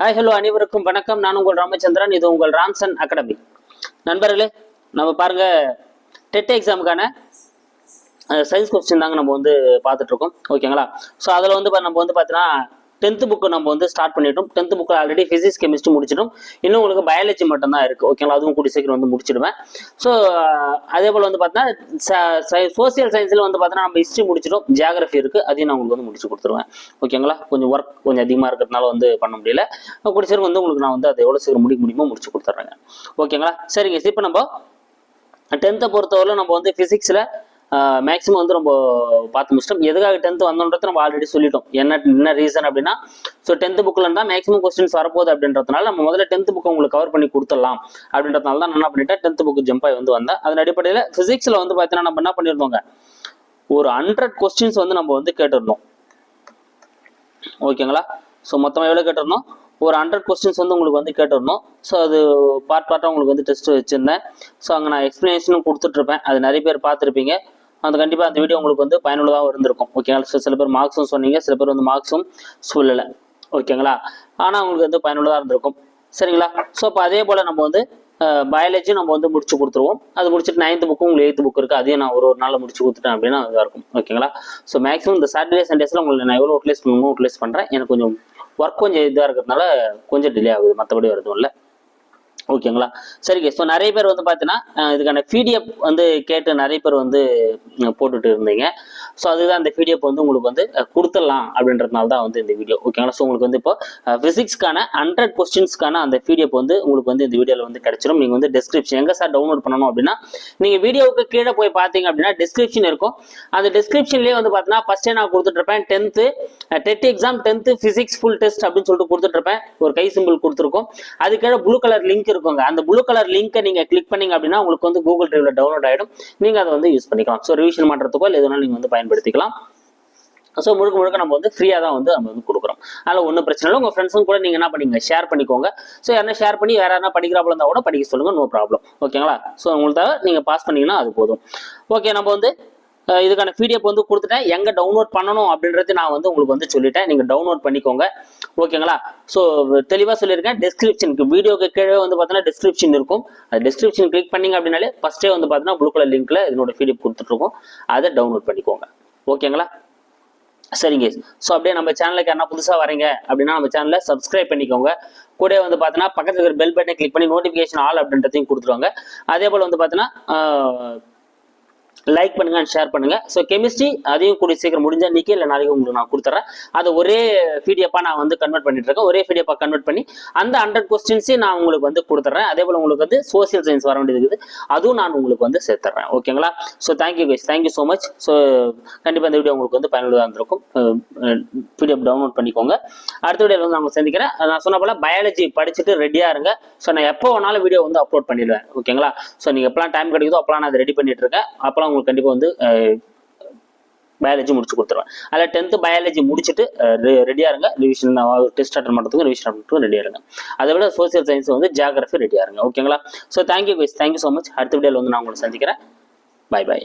Hi hello அனைவருக்கும் வணக்கம். நான் உங்கள் ராமச்சந்திரன். இது உங்கள் ராம்சன் அகாடமி. நண்பர்களே நம்ம பாருங்க டெட் எக்ஸாமுக்கான சயின்ஸ் கொஸ்டின் தாங்க நம்ம வந்து பார்த்துட்ருக்கோம் ஓகேங்களா ஸோ அதில் வந்து நம்ம வந்து பார்த்தீங்கன்னா டென்த்து புக்கு நம்ம வந்து ஸ்டார்ட் பண்ணிட்டோம். Tenth book already physics chemistry முடிச்சிடும் இன்னும் உங்களுக்கு பயாலஜி மட்டும் தான் இருக்குது ஓகேங்களா அதுவும் கூடி சீக்கிரம் வந்து முடிச்சிடுவேன். ஸோ அதே போல் வந்து பார்த்தீங்கன்னா சோசியல் சயின்ஸில் வந்து பார்த்தீங்கன்னா நம்ம ஹிஸ்ட்ரி முடிச்சிடும் ஜியாகிரஃபி இருக்குது அதையும் நான் உங்களுக்கு வந்து முடிச்சு கொடுத்துருவேன். ஓகேங்களா கொஞ்சம் ஒர்க் கொஞ்சம் அதிகமாக இருக்கிறதுனால வந்து பண்ண முடியல. கூடி சீக்கிரம் வந்து உங்களுக்கு நான் வந்து அதை எவ்வளோ சீக்கிரம் முடிக்க முடியுமோ முடிச்சு கொடுத்துட்றேங்க ஓகேங்களா சரிங்க. இப்போ நம்ம டென்த்தை பொறுத்தவரை நம்ம வந்து ஃபிசிக்ஸில் மேக்ஸிமம் வந்து ரொம்ப பார்த்து முடிச்சிட்டோம். எதுக்காக டென்த்து வந்தோன்றது நம்ம ஆல்ரெடி சொல்லிட்டோம். என்ன என்ன ரீசன் அப்படின்னா ஸோ டென்த்து புக்கில் இருந்தால் மேக்ஸிமம் கொஸ்டின்ஸ் வரப்போகுது அப்படின்றதுனால நம்ம முதல்ல டென்த்து புக்கை உங்களுக்கு கவர் பண்ணி கொடுத்துடலாம். அப்படின்றதுனால தான் நான் என்ன பண்ணிட்டேன். டென்த்து புக்கு ஜம்ப் ஆகி வந்து வந்தேன். அதன் அடிப்படையில் ஃபிசிக்ஸில் வந்து பார்த்தீங்கன்னா நம்ம என்ன பண்ணியிருந்தோங்க ஒரு ஹண்ட்ரட் கொஸ்டின்ஸ் வந்து நம்ம வந்து கேட்டிருந்தோம். ஓகேங்களா ஸோ மொத்தமாக எவ்வளோ கேட்டிருந்தோம்? ஒரு ஹண்ட்ரட் கொஸ்டின்ஸ் வந்து உங்களுக்கு வந்து கேட்டுடணும். ஸோ அது பார்ட் பார்ட்டாக உங்களுக்கு வந்து டெஸ்ட் வச்சுருந்தேன். ஸோ அங்கே நான் எக்ஸ்ப்ளனேஷனும் கொடுத்துட்ருப்பேன். அது நிறைய பேர் பார்த்துருப்பீங்க. அந்த கண்டிப்பாக அந்த வீடியோ உங்களுக்கு வந்து பயனுள்ளதாக இருந்திருக்கும். ஓகேங்களா ஸோ சில பேர் மார்க்ஸும் சொன்னீங்க. சில பேர் வந்து மார்க்ஸும் சொல்லலை. ஓகேங்களா ஆனால் உங்களுக்கு வந்து பயனுள்ளதாக இருந்திருக்கும். சரிங்களா? ஸோ இப்போ அதே போல் நம்ம வந்து பயாலஜி நம்ம வந்து முடிச்சு கொடுத்துருவோம். அது முடிச்சுட்டு நைன்த் புக்கும் உங்களுக்கு எயித்து புக் இருக்குது அதையும் நான் ஒரு ஒரு நாளில் முடிச்சு கொடுத்துட்டேன் அப்படின்னா இதாக இருக்கும். ஓகேங்களா ஸோ மேக்ஸிமம் இந்த சாட்டர்டே சண்டேஸில் உங்களுக்கு நான் எவ்வளோ யூட்டிலைஸ் பண்ணணுமோ யூட்டிலைஸ் பண்ணுறேன் எனக்கு கொஞ்சம் ஒர்க் கொஞ்சம் இதாக இருக்கிறதுனால கொஞ்சம் டிலே ஆகுது. மற்றபடி வருதும் இல்லை ஓகேங்களா சரிங்க ஸோ நிறைய பேர் வந்து பார்த்தீங்கன்னா இதுக்கான பிடிஎஃப் வந்து கேட்டு நிறைய பேர் வந்து போட்டுட்டு இருந்தீங்க. ஸோ அதுதான் அந்த பிடிஎஃப் வந்து உங்களுக்கு வந்து கொடுத்துடலாம் அப்படின்றதுனால தான் வந்து இந்த வீடியோ ஓகேங்களா ஸோ உங்களுக்கு வந்து இப்போ ஃபிசிக்ஸ்க்கான ஹண்ட்ரட் கொஸ்டின்ஸ்க்கான அந்த பிடிஎஃப் வந்து உங்களுக்கு வந்து இந்த வீடியோவில் வந்து கிடைச்சிடும் நீங்கள் வந்து டிஸ்கிரிப்ஷன் எங்கே சார் டவுன்லோட் பண்ணணும் அப்படின்னா நீங்கள் வீடியோவுக்கு கீழே போய் பார்த்தீங்க அப்படின்னா டிஸ்கிரிப்ஷன் இருக்கும். அந்த டிஸ்கிரிப்ஷன்லேயே வந்து பார்த்தீங்கன்னா ஃபஸ்ட்டே நான் கொடுத்துட்ருப்பேன் tenth dead exam tenth physics full test அப்படின்னு சொல்லிட்டு கொடுத்துட்ருப்பேன் ஒரு கை சிம்பிள் கொடுத்துருக்கோம். அதுக்கேட ப்ளூ கலர் லிங்க் இருக்குங்க அந்த ப்ளூ கலர் லிங்கை நீங்கள் கிளிக் பண்ணீங்க அப்படின்னா உங்களுக்கு வந்து கூகுள் ட்ரைவில் டவுன்லோட் ஆகிடும் நீங்கள் அதை வந்து யூஸ் பண்ணிக்கலாம். ஸோ ரிவிஷன் பண்ணுறதுக்கோ இல்லை எதுனாலும் நீங்கள் வந்து பயன்படுத்திக்கலாம். ஸோ முழுக்க முழுக்க நம்ம வந்து ஃப்ரீயாக தான் வந்து நம்ம வந்து கொடுக்குறோம். அதனால் ஒன்றும் பிரச்சனை இல்லை. உங்கள் ஃப்ரெண்ட்ஸும் கூட நீங்கள் என்ன பண்ணுங்க? ஷேர் பண்ணிக்கோங்க. ஸோ யாரா ஷேர் பண்ணி வேற யாரா படிக்கிறாப்ல இருந்தால் கூட படிக்க சொல்லுங்கள் நோ ப்ராப்ளம் ஓகேங்களா ஸோ உங்களுக்கு நீங்கள் பாஸ் பண்ணீங்கன்னா அது போதும். ஓகே நம்ம வந்து இதுக்கான பிடிஎஃப் வந்து கொடுத்துட்டேன். எங்கே டவுன்லோட் பண்ணணும் அப்படின்றது நான் வந்து உங்களுக்கு வந்து சொல்லிட்டேன். நீங்கள் டவுன்லோட் பண்ணிக்கோங்க. ஓகேங்களா ஸோ தெளிவாக சொல்லியிருக்கேன். டிஸ்கிரிப்ஷனுக்கு வீடியோக்கு கீழே வந்து பார்த்தீங்கன்னா டிஸ்கிரிப்ஷன் இருக்கும். அது டிஸ்கிரிப்ஷன் கிளிக் பண்ணீங்க அப்படின்னாலே ஃபஸ்ட்டே வந்து பார்த்தீங்கன்னா ப்ளூ கலர் லிங்க்ல இதனோட பிடிஎஃப் கொடுத்துட்ருக்கோம் அதை டவுன்லோட் பண்ணிக்கோங்க. ஓகேங்களா சரிங்க ஸோ அப்படியே நம்ம சேனலுக்கு என்ன புதுசாக வரீங்க அப்படின்னா நம்ம சேனலை சப்ஸ்கிரைப் பண்ணிக்கோங்க. கூட வந்து பார்த்தீங்கன்னா பக்கத்தில் இருக்கிற பெல் பட்டனை கிளிக் பண்ணி நோட்டிஃபிகேஷன் ஆல் அப்படின்றதையும் கொடுத்துருவாங்க. அதே போல் வந்து பார்த்தீங்கன்னா லைக் பண்ணுங்க அண்ட் ஷேர் பண்ணுங்க. ஸோ கெமிஸ்ட்ரி அதையும் கூடிய சீக்கிரம் முடிஞ்சா இன்னைக்கு இல்லை நாளைக்கு உங்களுக்கு நான் கொடுத்துறேன். அதை ஒரே பிடிஎஃபாக நான் வந்து கன்வெர்ட் பண்ணிட்டு இருக்கேன். ஒரே பிடிஎஃபாக கன்வெர்ட் பண்ணி அந்த ஹண்ட்ரட் கொஸ்டின்ஸையும் நான் உங்களுக்கு வந்து கொடுத்துட்றேன் அதே போல் உங்களுக்கு வந்து சோசியல் சயின்ஸ் வர வேண்டியது இருக்குது. அதுவும் நான் உங்களுக்கு வந்து சேர்த்துறேன். ஓகேங்களா so thank you guys thank you so much so கண்டிப்பாக இந்த வீடியோ உங்களுக்கு வந்து பயனுள்ளதாக இருந்திருக்கும். Uh, uh, பிடிஎஃப் டவுன்லோட் பண்ணிக்கோங்க. அடுத்த வீடியோவில் வந்து நான் சந்திக்கிறேன். நான் சொன்ன போல பயாலஜி படிச்சுட்டு ரெடியாக இருங்க. ஸோ நான் எப்போ வேணாலும் வீடியோ வந்து அப்லோட் பண்ணிடுவேன். ஓகேங்களா ஸோ நீங்கள் எப்பலாம் டைம் கிடைக்குதோ அப்பலாம் நான் அதை ரெடி பண்ணிட்டு இருக்கேன். அப்பலாம் உங்களுக்கு கண்டிப்பாக வந்து பயாலஜி முடிச்சு கொடுத்துருவேன். அதில் டென்த்து பயாலஜி முடிச்சுட்டு ரெடியாக இருங்க. ரிவிஷன் டெஸ்ட் அட்டன் பண்ணுறதுக்கு ரிவிஷன் பண்ணுறதுக்கு ரெடியாக இருங்க. அதை விட சோசியல் சயின்ஸ் வந்து ஜியாகிரஃபி ரெடியாக இருங்க. ஓகேங்களா so thank you guys thank you so much அடுத்த வீடியோவில் வந்து நான் உங்களை சந்திக்கிறேன். By by